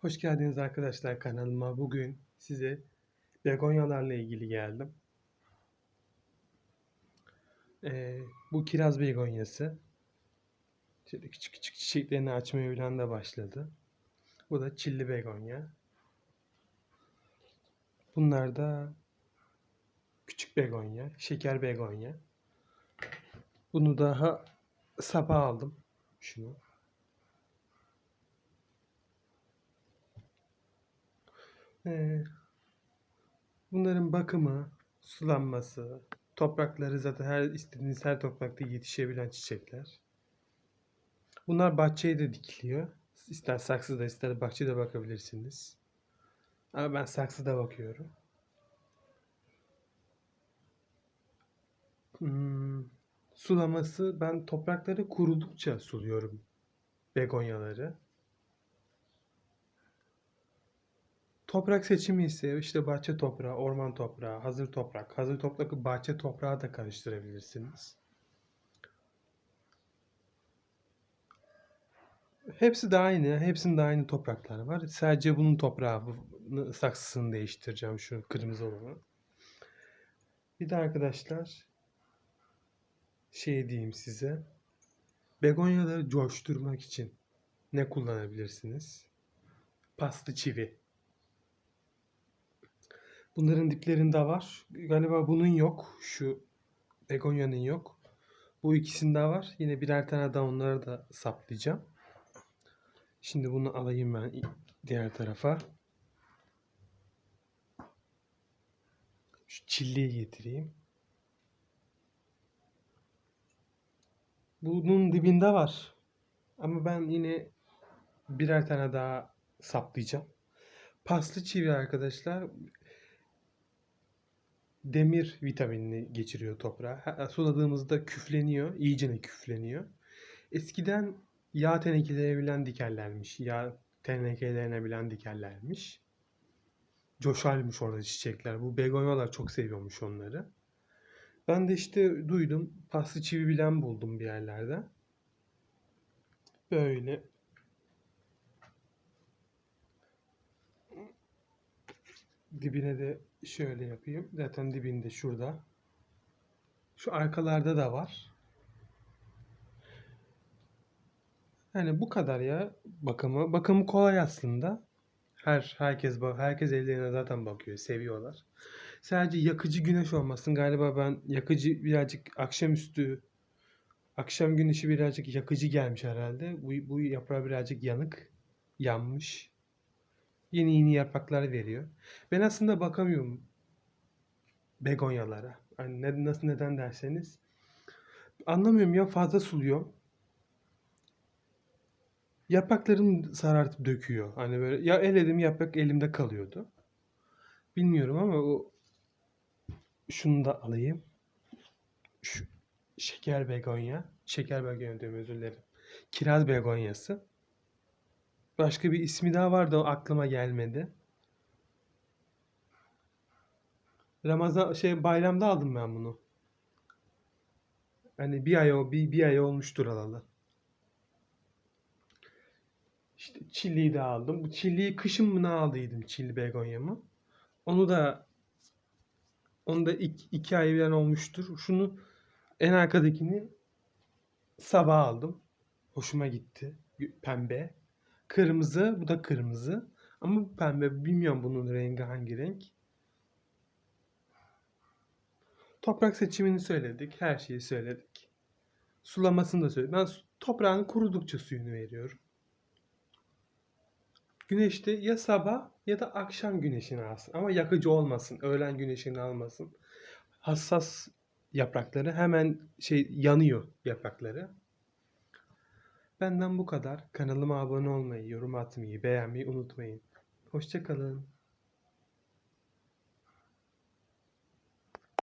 Hoş geldiniz arkadaşlar kanalıma. Bugün size begonyalarla ilgili geldim. Ee, bu kiraz begonyası. Şöyle küçük küçük çiçeklerini açmaya falan da başladı. Bu da çilli begonya. Bunlar da küçük begonya, şeker begonya. Bunu daha sabah aldım. Şunu. Ee, bunların bakımı, sulanması, toprakları zaten her istediğiniz her toprakta yetişebilen çiçekler. Bunlar bahçeye de dikiliyor. İster saksıda ister bahçede bakabilirsiniz. Ama ben saksıda bakıyorum. Hmm, sulaması ben toprakları kurudukça suluyorum begonyaları. Toprak seçimi ise işte bahçe toprağı, orman toprağı, hazır toprak. Hazır toprakı bahçe toprağı da karıştırabilirsiniz. Hepsi de aynı. Hepsinde aynı topraklar var. Sadece bunun toprağı, saksısını değiştireceğim şu kırmızı olanı. Bir de arkadaşlar şey diyeyim size. Begonyaları coşturmak için ne kullanabilirsiniz? Paslı çivi. Bunların diplerinde var. Galiba bunun yok. Şu begonyanın yok. Bu ikisinde var. Yine birer tane daha onları da saplayacağım. Şimdi bunu alayım ben diğer tarafa. Şu çilliyi getireyim. Bunun dibinde var. Ama ben yine birer tane daha saplayacağım. Paslı çivi arkadaşlar demir vitaminini geçiriyor toprağa. Suladığımızda küfleniyor, iyicene küfleniyor. Eskiden yağ tenekelerine bilen dikerlermiş. Yağ tenekelerine bilen dikerlermiş. Coşarmış orada çiçekler. Bu begonyalar çok seviyormuş onları. Ben de işte duydum. Paslı çivi bilen buldum bir yerlerde. Böyle. Dibine de şöyle yapayım. Zaten dibinde şurada. Şu arkalarda da var. Yani bu kadar ya bakımı. Bakımı kolay aslında. Her herkes herkes evlerine zaten bakıyor, seviyorlar. Sadece yakıcı güneş olmasın. Galiba ben yakıcı birazcık akşamüstü akşam güneşi birazcık yakıcı gelmiş herhalde. Bu, bu yaprağı birazcık yanık, yanmış. Yeni yeni yapraklar veriyor. Ben aslında bakamıyorum begonyalara. Hani ne, nasıl neden derseniz. Anlamıyorum ya fazla suluyor. Yapraklarım sarartıp döküyor. Hani böyle ya eledim yaprak elimde kalıyordu. Bilmiyorum ama o şunu da alayım. Şu şeker begonya. Şeker begonya diyorum özür dilerim. Kiraz begonyası. Başka bir ismi daha vardı o aklıma gelmedi. Ramazan şey bayramda aldım ben bunu. Hani bir ay o bir, bir ay olmuştur alalı. İşte çilliyi de aldım. Bu çilliyi kışın mı ne aldıydım çilli begonyamı. Onu da onu da iki, iki ay falan olmuştur. Şunu en arkadakini sabah aldım. Hoşuma gitti. Pembe. Kırmızı. Bu da kırmızı. Ama bu pembe. Bilmiyorum bunun rengi hangi renk. Toprak seçimini söyledik. Her şeyi söyledik. Sulamasını da söyledik. Ben toprağın kurudukça suyunu veriyorum. Güneşte ya sabah ya da akşam güneşini alsın. Ama yakıcı olmasın. Öğlen güneşini almasın. Hassas yaprakları hemen şey yanıyor yaprakları. Benden bu kadar. Kanalıma abone olmayı, yorum atmayı, beğenmeyi unutmayın. Hoşça kalın.